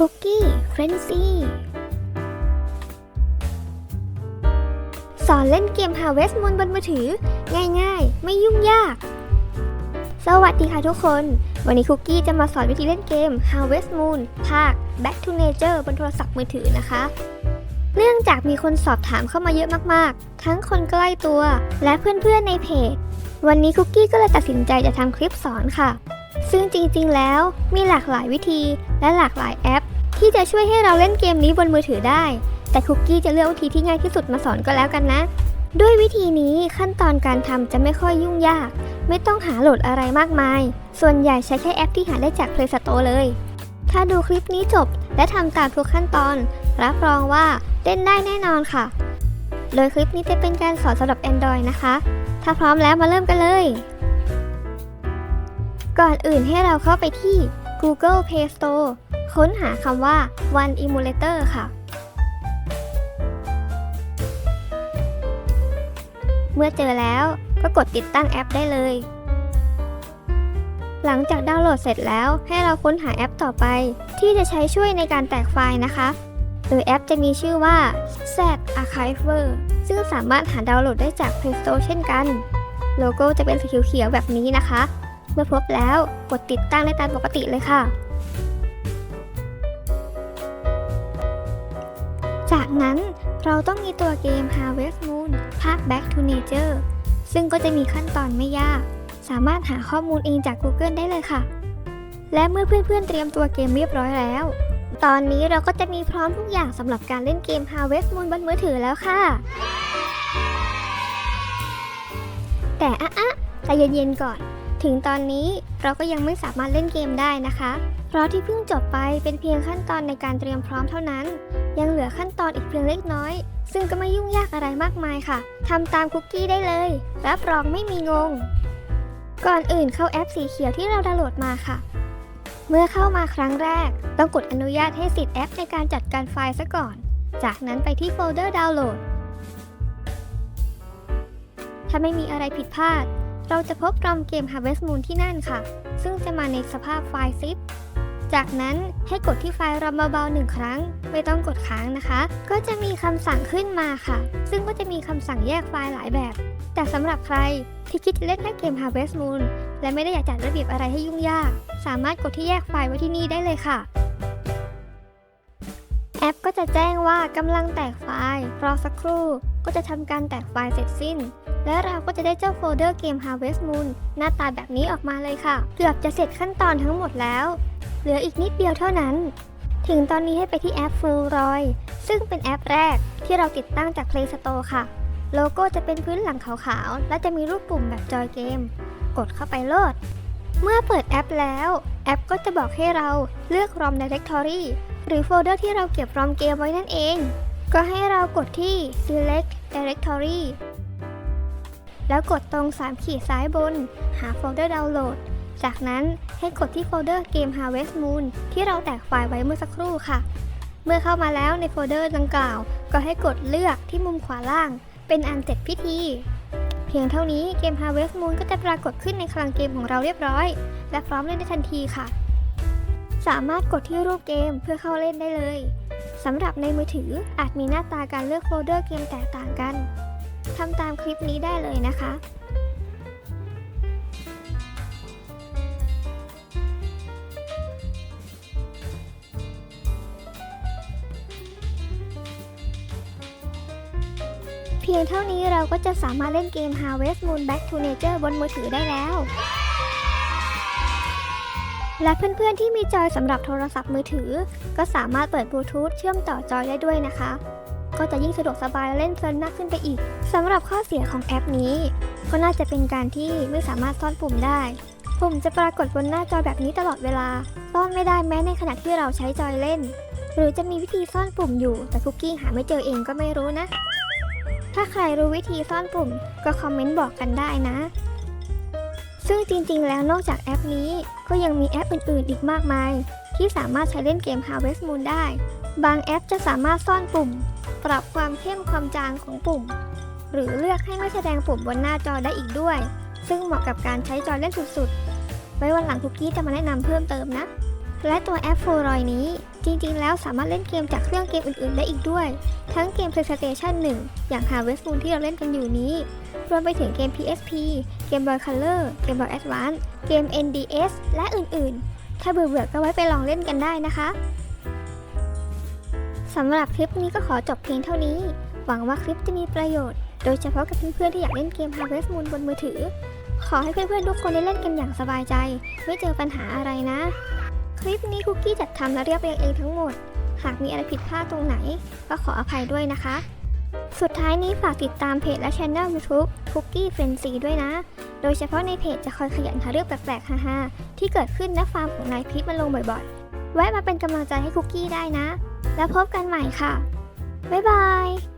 คุกกี้เฟรนซี่สอนเล่นเกม Harvest Moon บนมือถือ ง่ายๆ ไม่ยุ่งยาก สวัสดีค่ะทุกคน วันนี้คุกกี้จะมาสอนวิธีเล่นเกม Harvest Moon ภาค Back to Nature บนโทรศัพท์มือถือนะคะ เนื่องจากมีคนสอบถามเข้ามาเยอะมากๆ ทั้งคนใกล้ตัว และเพื่อนๆในเพจ วันนี้คุกกี้ก็เลยตัดสินใจจะทำคลิปสอนค่ะซึ่งจริงๆ แล้วมีหลากหลายวิธีและหลากหลายแอป ที่จะช่วยให้เราเล่นเกมนี้บนมือถือได้ แต่คุกกี้จะเลือกวิธีที่ง่ายที่สุดมาสอนก็แล้วกันนะ ด้วยวิธีนี้ขั้นตอนการทำจะไม่ค่อยยุ่งยาก ไม่ต้องหาโหลดอะไรมากมาย ส่วนใหญ่ใช้แค่แอปที่หาได้จาก Play Store เลย ถ้าดูคลิปนี้จบและทำตามทุกขั้นตอน รับรองว่าเล่นได้แน่นอนค่ะ โดยคลิปนี้จะเป็นการสอนสำหรับ Android นะคะ ถ้าพร้อมแล้วมาเริ่มกันเลย ก่อนอื่นให้เราเข้าไปที่ Google Play Store ค้นหาคำว่า One Emulator ค่ะ เมื่อเจอแล้วก็กดติดตั้งแอปได้เลย หลังจากดาวน์โหลดเสร็จแล้วให้เราค้นหาแอปต่อไป ที่จะใช้ช่วยในการแตกไฟล์นะคะ โดยแอปจะมีชื่อว่า Z Archiver ซึ่งสามารถหาดาวน์โหลดได้จาก Play Store เช่นกัน โลโก้จะเป็นสีเขียวๆแบบนี้นะคะ เมื่อพบแล้วกดติดตั้งได้ตามปกติเลยค่ะ จากนั้นเราต้องมีตัวเกม Harvest Moon ภาค Back to Nature ซึ่งก็จะมีขั้นตอนไม่ยาก สามารถหาข้อมูลเองจาก Google ได้เลยค่ะ และเมื่อเพื่อนๆเตรียมตัวเกมเรียบร้อยแล้ว ตอนนี้เราก็จะมีพร้อมทุกอย่างสำหรับการเล่นเกม Harvest Moon บนมือถือแล้วค่ะ แต่อะอะใจเย็นๆก่อน ถึงตอนนี้เราก็ยังไม่สามารถเล่นเกมได้นะคะ ราะที่เพิ่งจบไปเป็นเพียงขั้นตอนในการเตรียมพร้อมเท่านั้น ยังเหลือขั้นตอนอีกเพียงเล็กน้อย ซึ่งก็ไม่ยุ่งยากอะไรมากมายค่ะทำตามคุกกี้ได้เลย รับรองไม่มีงง ก่อนอื่นเข้าแอปสีเขียวที่เราดาวน์โหลดมาค่ะ เมื่อเข้ามาครั้งแรก ต้องกดอนุญาตให้สิทธิ์แอปในการจัดการไฟล์ซะก่อน จากนั้นไปที่โฟลเดอร์ดาวน์โหลด ถ้าไม่มีอะไรผิดพลาด เราจะพบรอมเกม Harvest Moon ที่นั่นค่ะ ซึ่งจะมาในสภาพไฟล์ zip จากนั้นให้กดที่ไฟล์รอมเบาๆหนึ่งครั้ง ไม่ต้องกดค้างนะคะ ก็จะมีคำสั่งขึ้นมาค่ะ ซึ่งก็จะมีคำสั่งแยกไฟล์หลายแบบ แต่สำหรับใครที่คิดจะเล่นแค่เกม Harvest Moon และไม่ได้อยากจัดระเบียบอะไรให้ยุ่งยาก สามารถกดที่แยกไฟล์ไว้ที่นี่ได้เลยค่ะ แอปก็จะแจ้งว่ากำลังแตกไฟล์รอสักครู่ ก็จะทำการแตกไฟล์เสร็จสิ้นและเราก็จะได้เจ้าโฟลเดอร์เกม Harvest Moon หน้าตาแบบนี้ออกมาเลยค่ะ เกือบจะเสร็จขั้นตอนทั้งหมดแล้ว เหลืออีกนิดเดียวเท่านั้น ถึงตอนนี้ให้ไปที่แอป Full Roy ซึ่งเป็นแอปแรกที่เราติดตั้งจาก Play Store ค่ะ โลโก้จะเป็นพื้นหลังขาวๆ และจะมีรูปปุ่มแบบจอยเกม กดเข้าไปโหลด เมื่อเปิดแอปแล้ว แอปก็จะบอกให้เราเลือก ROM Directory หรือโฟลเดอร์ที่เราเก็บ ROM เกมไว้นั่นเอง ก็ให้เรากดที่ Select Directory แล้วกดตรง 3 ขีดซ้ายบน หาโฟลเดอร์ดาวน์โหลด จากนั้นให้กดที่โฟลเดอร์เกม Harvest Moon ที่เราแตกไฟล์ไว้เมื่อสักครู่ค่ะ เมื่อเข้ามาแล้วในโฟลเดอร์ดังกล่าว ก็ให้กดเลือกที่มุมขวาล่าง เป็นอันเสร็จพิธี เพียงเท่านี้เกม Harvest Moon ก็จะปรากฏขึ้นในคลังเกมของเราเรียบร้อย และพร้อมเล่นได้ทันทีค่ะ สามารถกดที่รูปเกมเพื่อเข้าเล่นได้เลยสำหรับในมือถืออาจมีหน้าตาการเลือกโฟลเดอร์เกมแตกต่างกันทำตามคลิปนี้ได้เลยนะคะ พียงเท่านี้เราก็จะสามารถเล่นเกม Harvest Moon Back to Nature บนมือถือได้แล้ว และเพื่อนๆที่มีจอยสำหรับโทรศัพท์มือถือ ก็สามารถเปิดบลูทูธเชื่อมต่อจอยได้ด้วยนะคะ ก็จะยิ่งสะดวกสบายเล่นเพลินมากขึ้นไปอีกสำหรับข้อเสียของแอปนี้ ก็น่าจะเป็นการที่ไม่สามารถซ่อนปุ่มได้ ปุ่มจะปรากฏบนหน้าจอแบบนี้ตลอดเวลา ซ่อนไม่ได้แม้ในขณะที่เราใช้จอยเล่น หรือจะมีวิธีซ่อนปุ่มอยู่ แต่คุกกี้หาไม่เจอเองก็ไม่รู้นะ ถ้าใครรู้วิธีซ่อนปุ่มก็คอมเมนต์บอกกันได้นะ ซึ่งจริงๆ แล้วนอกจากแอปนี้ก็ยังมีแอปอื่นๆ อีกมากมาย ที่สามารถใช้เล่นเกม Harvest Moon ได้ บางแอปจะสามารถซ่อนปุ่ม ปรับความเข้มความจางของปุ่ม หรือเลือกให้ไม่แสดงปุ่มบนหน้าจอได้อีกด้วย ซึ่งเหมาะกับการใช้จอเล่นสุดๆ ไว้วันหลังคุกกี้จะมาแนะนำเพิ่มเติมนะ และตัวแอปโฟรอยนี้ จริงๆ แล้วสามารถเล่นเกมจากเครื่องเกมอื่นๆ ได้อีกด้วย ทั้งเกม PlayStation 1 อย่าง Harvest Moon ที่เราเล่นกันอยู่นี้ รวมไปถึงเกม PSP เกม Boy Color เกม Boy Advance เกม NDS และอื่นๆ ถ้าเบื่อๆ ก็ไว้ไปลองเล่นกันได้นะคะสำหรับคลิปนี้ก็ขอจบเพียงเท่านี้ หวังว่าคลิปจะมีประโยชน์ โดยเฉพาะกับเพื่อนๆ ที่อยากเล่นเกม Harvest Moon บนมือถือ ขอให้เพื่อนๆ ทุกคนได้เล่นกันอย่างสบายใจ ไม่เจอปัญหาอะไรนะ คลิปนี้คุกกี้จัดทำและเรียบเรียงเองทั้งหมด หากมีอะไรผิดพลาดตรงไหน ก็ขออภัยด้วยนะคะ สุดท้ายนี้ฝากติดตามเพจและช anel YouTube คุกกี้เฟรนซีด้วยนะ โดยเฉพาะในเพจจะคอยขยันหาเรื่องแปลกๆฮาๆที่เกิดขึ้นณฟาร์มของนายพีทมาลงบ่อยๆ แวะมาเป็นกำลังใจให้คุกกี้ได้นะ แล้วพบกันใหม่ค่ะ บ๊ายบาย